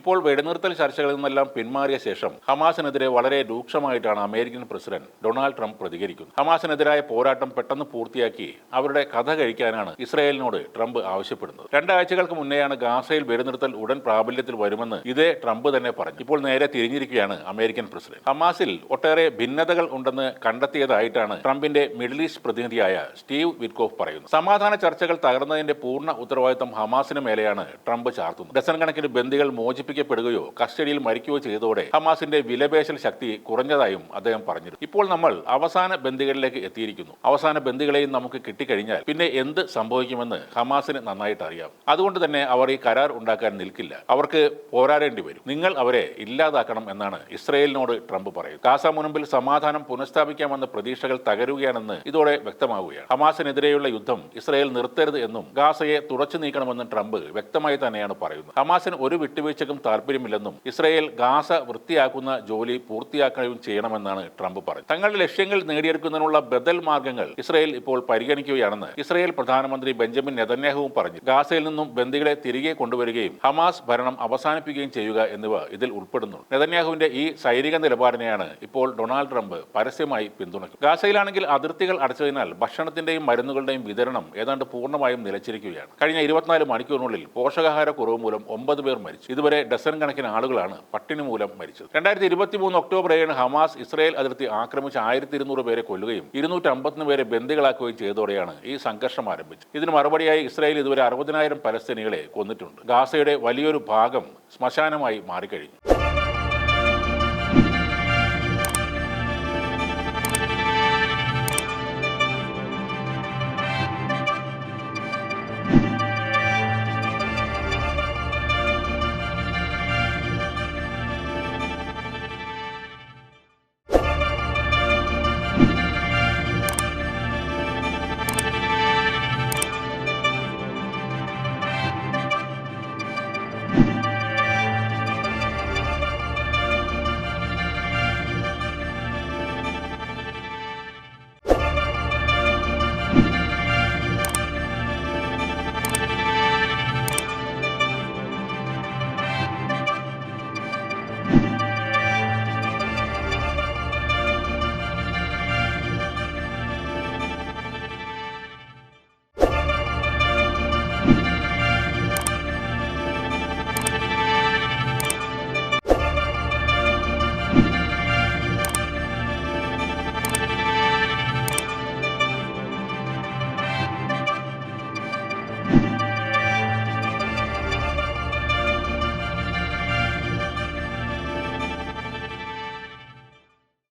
ഇപ്പോൾ വെടിനിർത്തൽ ചർച്ചകളിൽ നിന്നെല്ലാം പിന്മാറിയ ശേഷം ഹമാസിനെതിരെ വളരെ രൂക്ഷമായിട്ടാണ് അമേരിക്കൻ പ്രസിഡന്റ് ഡൊണാൾഡ് ട്രംപ് പ്രതികരിക്കുന്നത്. ഹമാസിനെതിരായ പോരാട്ടം പെട്ടെന്ന് പൂർത്തിയാക്കി അവരുടെ കഥ കഴിക്കാനാണ് ഇസ്രായേലിനോട് ട്രംപ് ആവശ്യപ്പെടുന്നത്. രണ്ടാഴ്ചകൾക്ക് മുന്നെയാണ് ഗാസയിൽ വെടിനിർത്തൽ ഉടൻ പ്രാബല്യത്തിൽ വരുമെന്ന് ഇതേ ട്രംപ് തന്നെ പറഞ്ഞു. ഇപ്പോൾ നേരെ തിരിഞ്ഞിരിക്കുകയാണ് അമേരിക്കൻ പ്രസിഡന്റ്. ഹമാസിൽ ഒട്ടേറെ ഭിന്നതകൾ ഉണ്ടെന്ന് കണ്ടെത്തിയതായിട്ടാണ് ട്രംപിന്റെ മിഡിൽ ഈസ്റ്റ് പ്രതിനിധിയായ സ്റ്റീവ് വിറ്റ്കോഫ് പറയുന്നത്. സമാധാന ചർച്ചകൾ തകർന്നതിന്റെ പൂർണ ഉത്തരവാദിത്തം ഹമാസിന് മേലെയാണ് ട്രംപ് ചാർത്തുന്നത്. ഡസൻ കണക്കിന് ബന്ദികൾ മോചിപ്പിക്കപ്പെടുകയോ കസ്റ്റഡിയിൽ മരിക്കുകയോ ചെയ്തതോടെ ഹമാസിന്റെ വിലപേശൽ ശക്തി കുറഞ്ഞതായും അദ്ദേഹം പറഞ്ഞിരുന്നു. ഇപ്പോൾ നമ്മൾ അവസാന ബന്ദികളിലേക്ക് എത്തിയിരിക്കുന്നു. അവസാന ബന്ദികളെയും നമുക്ക് കിട്ടിക്കഴിഞ്ഞാൽ പിന്നെ എന്ത് സംഭവിക്കുമെന്ന് ഹമാസിന് നന്നായിട്ട് അറിയാം. അതുകൊണ്ട് തന്നെ അവർ ഈ കരാർ ഉണ്ടാക്കാൻ നിൽക്കില്ല. അവർക്ക് പോരാടേണ്ടി വരും. നിങ്ങൾ അവരെ ഇല്ലാതാക്കണം എന്നാണ് ഇസ്രയേലിനോട് ട്രംപ് പറയുന്നത്. ഗാസ മുൻപിൽ സമാധാനം പുനഃസ്ഥാപിക്കാമെന്ന പ്രതീക്ഷകൾ തകരുകയാണെന്ന് ഇതോടെ വ്യക്തമാവുകയാണ്. ഹമാസിനെതിരെയുള്ള യുദ്ധം ഇസ്രയേൽ നിർത്തരുത് എന്നും ഗാസയെ തുടച്ചു നീക്കണമെന്നും ട്രംപ് വ്യക്തമായി തന്നെയാണ് പറയുന്നത്. ഹമാസിന് ഒരു വിട്ടുവീഴ്ചക്കും താല്പര്യമില്ലെന്നും ഇസ്രയേൽ ഗാസ വൃത്തിയാക്കുന്ന ജോലി പൂർത്തിയാക്കുകയും ചെയ്യണമെന്നാണ് ട്രംപ് പറഞ്ഞത്. തങ്ങളുടെ ലക്ഷ്യങ്ങൾ നേടിയെടുക്കുന്നതിനുള്ള ബദൽ മാർഗങ്ങൾ ഇസ്രയേൽ ഇപ്പോൾ പരിഗണിക്കുകയാണെന്ന് ഇസ്രയേൽ പ്രധാനമന്ത്രി ബെഞ്ചമിൻ നെതന്യാഹുവും പറഞ്ഞു. ഗാസയിൽ നിന്നും ബന്ദികളെ തിരികെ കൊണ്ടുവരികയും ഹമാസ് ഭരണം അവസാനിപ്പിക്കുകയും ചെയ്യുക എന്നിവ ഇതിൽ ഉൾപ്പെടുന്നു. നെതന്യാഹുവിന്റെ ഈ സൈനിക നിലപാടിനെയാണ് ഇപ്പോൾ ഡൊണാൾഡ് ട്രംപ് പരസ്യമായി പിന്തുണയ്ക്കുന്നത്. ഗാസയിലാണെങ്കിൽ അതിർത്തികൾ അടച്ചതിനാൽ ഭക്ഷണത്തിന്റെയും മരുന്നുകളുടെയും വിതരണം ഏതാണ്ട് പൂർണമായും നിലച്ചിരിക്കുകയാണ്. കഴിഞ്ഞ ഇരുപത്തിനാല് മണിക്കൂറിനുള്ളിൽ പോഷകാഹാര കുറവ് മൂലം ഒമ്പത് പേർ മരിച്ചു. ഇതുവരെ ഡസൻ കണക്കിന് ആളുകളാണ് പട്ടിണി മൂലം മരിച്ചത്. രണ്ടായിരത്തി ഇരുപത്തി മൂന്ന് ഒക്ടോബർ ഏഴിന് ഹമാസ് ഇസ്രായേൽ അതിർത്തി ആക്രമിച്ച് ആയിരത്തി ഇരുന്നൂറ് പേരെ കൊല്ലുകയും ഇരുന്നൂറ്റി അമ്പത്തൊന്ന് പേരെ ബന്ദികളാക്കുകയും ചെയ്തതോടെയാണ് ഈ സംഘർഷം ആരംഭിച്ചത്. ഇതിന് മറുപടിയായി ഇസ്രായേൽ ഇതുവരെ അറുപതിനായിരം പലസ്തീനികളെ കൊന്നിട്ടുണ്ട്. ഗാസയുടെ വലിയൊരു ഭാഗം ശ്മശാനമായി മാറിക്കഴിഞ്ഞു.